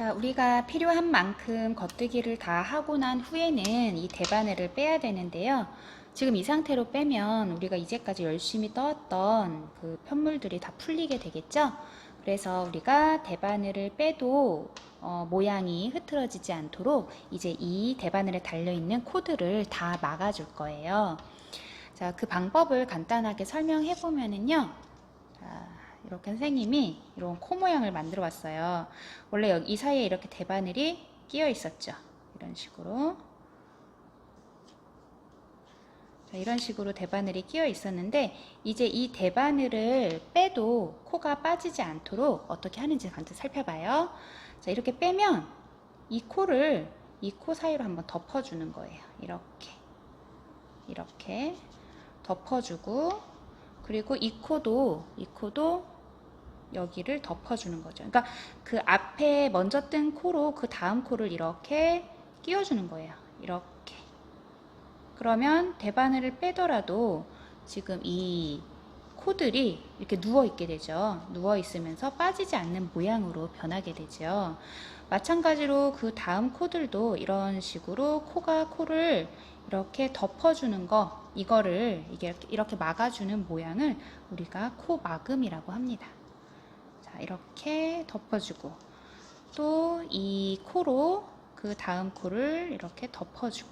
자, 우리가 필요한 만큼 겉뜨기를 다 하고 난 후에는 이 대바늘을 빼야 되는데요. 지금 이 상태로 빼면 우리가 이제까지 열심히 떠왔던 그 편물들이 다 풀리게 되겠죠? 그래서 우리가 대바늘을 빼도 어, 모양이 흐트러지지 않도록 이제 이 대바늘에 달려있는 코드를 다 막아줄 거예요. 자, 그 방법을 간단하게 설명해 보면은요. 자, 이렇게 선생님이 이런 코 모양을 만들어 왔어요. 원래 여기 이 사이에 이렇게 대바늘이 끼어 있었죠. 이런 식으로. 자, 이런 식으로 대바늘이 끼어 있었는데 이제 이 대바늘을 빼도 코가 빠지지 않도록 어떻게 하는지 간단 살펴봐요. 자, 이렇게 빼면 이 코를 이 코 사이로 한번 덮어주는 거예요. 이렇게. 이렇게 덮어주고 그리고 이 코도 이 코도 여기를 덮어주는 거죠. 그러니까 그 앞에 먼저 뜬 코로 그 다음 코를 이렇게 끼워주는 거예요. 이렇게. 그러면 대바늘을 빼더라도 지금 이 코들이 이렇게 누워 있게 되죠. 누워 있으면서 빠지지 않는 모양으로 변하게 되죠. 마찬가지로 그 다음 코들도 이런 식으로 코가 코를 이렇게 덮어주는 거, 이거를 이렇게 막아주는 모양을 우리가 코 막음이라고 합니다. 자, 이렇게 덮어주고 또 이 코로 그 다음 코를 이렇게 덮어주고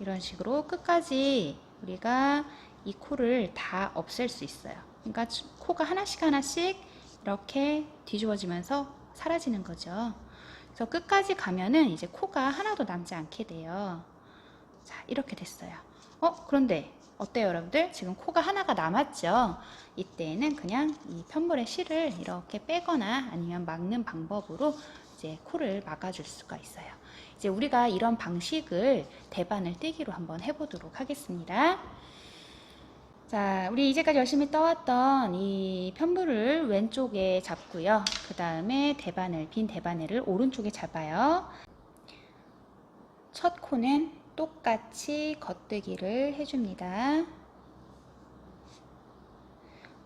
이런 식으로 끝까지 우리가 이 코를 다 없앨 수 있어요. 그러니까 코가 하나씩 하나씩 이렇게 뒤집어지면서 사라지는 거죠. 그래서 끝까지 가면은 이제 코가 하나도 남지 않게 돼요. 자, 이렇게 됐어요. 어, 그런데 어때요, 여러분들? 지금 코가 하나가 남았죠? 이때는 그냥 이 편물의 실을 이렇게 빼거나 아니면 막는 방법으로 이제 코를 막아줄 수가 있어요. 이제 우리가 이런 방식을 대바늘 떼기로 한번 해보도록 하겠습니다. 자, 우리 이제까지 열심히 떠왔던 이 편물을 왼쪽에 잡고요. 그 다음에 대바늘, 빈 대바늘을 오른쪽에 잡아요. 첫 코는 똑같이 겉뜨기를 해줍니다.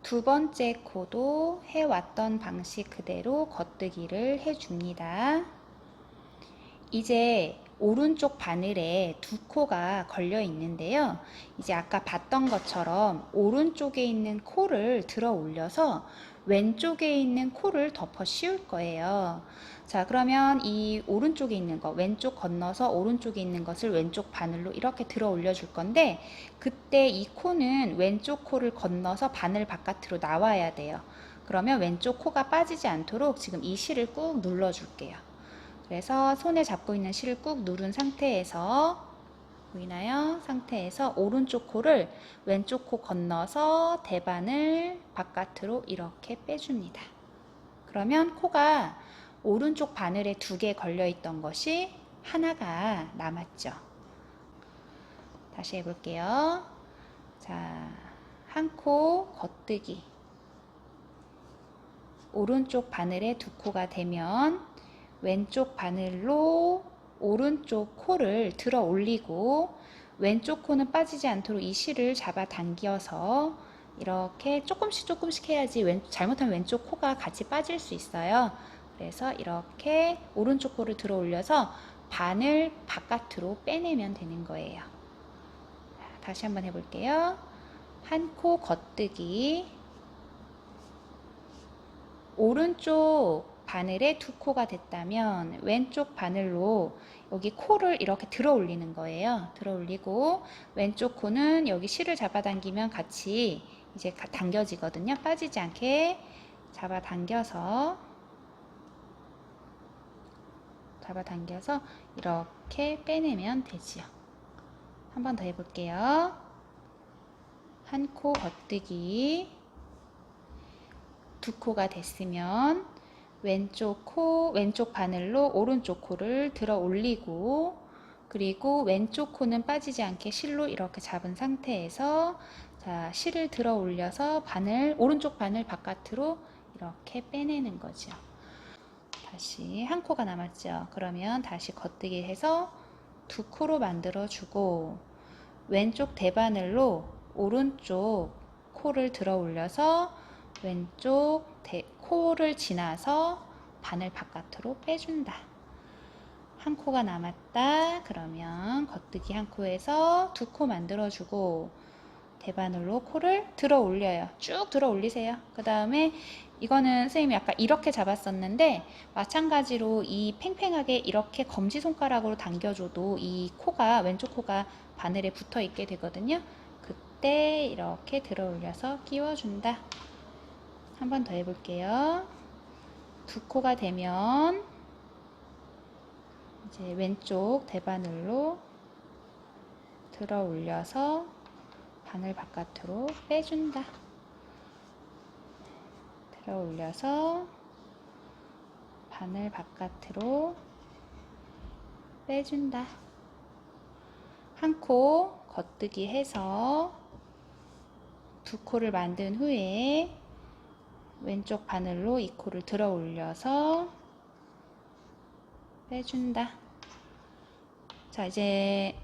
두 번째 코도 해왔던 방식 그대로 겉뜨기를 해줍니다. 이제 오른쪽 바늘에 두 코가 걸려 있는데요. 이제 아까 봤던 것처럼 오른쪽에 있는 코를 들어 올려서 왼쪽에 있는 코를 덮어 씌울 거예요. 자, 그러면 이 오른쪽에 있는 거, 왼쪽 건너서 오른쪽에 있는 것을 왼쪽 바늘로 이렇게 들어 올려 줄 건데, 그때 이 코는 왼쪽 코를 건너서 바늘 바깥으로 나와야 돼요. 그러면 왼쪽 코가 빠지지 않도록 지금 이 실을 꾹 눌러 줄게요. 그래서 손에 잡고 있는 실을 꾹 누른 상태에서 보이나요? 상태에서 오른쪽 코를 왼쪽 코 건너서 대바늘 바깥으로 이렇게 빼줍니다. 그러면 코가 오른쪽 바늘에 두 개 걸려 있던 것이 하나가 남았죠. 다시 해볼게요. 자, 한 코 겉뜨기. 오른쪽 바늘에 두 코가 되면 왼쪽 바늘로 오른쪽 코를 들어 올리고 왼쪽 코는 빠지지 않도록 이 실을 잡아 당겨서 이렇게 조금씩 조금씩 해야지 왼, 잘못하면 왼쪽 코가 같이 빠질 수 있어요. 그래서 이렇게 오른쪽 코를 들어 올려서 바늘 바깥으로 빼내면 되는 거예요. 다시 한번 해볼게요. 한 코 겉뜨기 오른쪽 바늘에 두 코가 됐다면 왼쪽 바늘로 여기 코를 이렇게 들어 올리는 거예요. 들어 올리고 왼쪽 코는 여기 실을 잡아당기면 같이 이제 당겨지거든요. 빠지지 않게 잡아당겨서 잡아당겨서 이렇게 빼내면 되지요. 한 번 더 해볼게요. 한코 겉뜨기 두 코가 됐으면 왼쪽 코, 왼쪽 바늘로 오른쪽 코를 들어 올리고 그리고 왼쪽 코는 빠지지 않게 실로 이렇게 잡은 상태에서 자, 실을 들어 올려서 바늘, 오른쪽 바늘 바깥으로 이렇게 빼내는 거죠. 다시 한 코가 남았죠. 그러면 다시 겉뜨기 해서 두 코로 만들어 주고 왼쪽 대바늘로 오른쪽 코를 들어 올려서 왼쪽 대, 코를 지나서 바늘 바깥으로 빼준다. 한 코가 남았다. 그러면 겉뜨기 한 코에서 두 코 만들어주고 대바늘로 코를 들어 올려요. 쭉 들어 올리세요. 그 다음에 이거는 선생님이 아까 이렇게 잡았었는데 마찬가지로 이 팽팽하게 이렇게 검지손가락으로 당겨줘도 이 코가 왼쪽 코가 바늘에 붙어 있게 되거든요. 그때 이렇게 들어 올려서 끼워준다. 한 번 더 해볼게요. 두 코가 되면 이제 왼쪽 대바늘로 들어 올려서 바늘 바깥으로 빼준다. 들어 올려서 바늘 바깥으로 빼준다. 한 코 겉뜨기 해서 두 코를 만든 후에 왼쪽 바늘로 이 코를 들어 올려서 빼준다. 자, 이제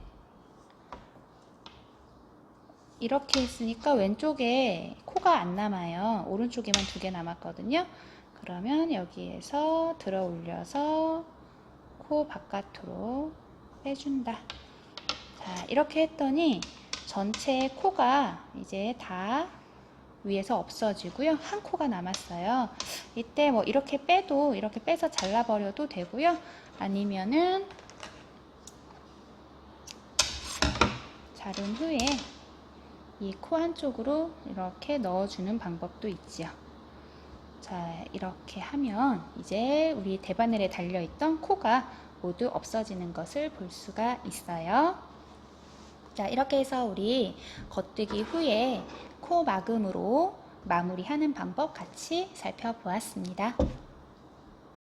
이렇게 했으니까 왼쪽에 코가 안 남아요. 오른쪽에만 두 개 남았거든요. 그러면 여기에서 들어 올려서 코 바깥으로 빼준다. 자, 이렇게 했더니 전체 코가 이제 다 위에서 없어지고요. 한 코가 남았어요. 이때 뭐 이렇게 빼도 이렇게 빼서 잘라버려도 되고요. 아니면은 자른 후에 이 코 한쪽으로 이렇게 넣어주는 방법도 있지요. 자, 이렇게 하면 이제 우리 대바늘에 달려있던 코가 모두 없어지는 것을 볼 수가 있어요. 자, 이렇게 해서 우리 겉뜨기 후에 코 막음으로 마무리하는 방법 같이 살펴보았습니다.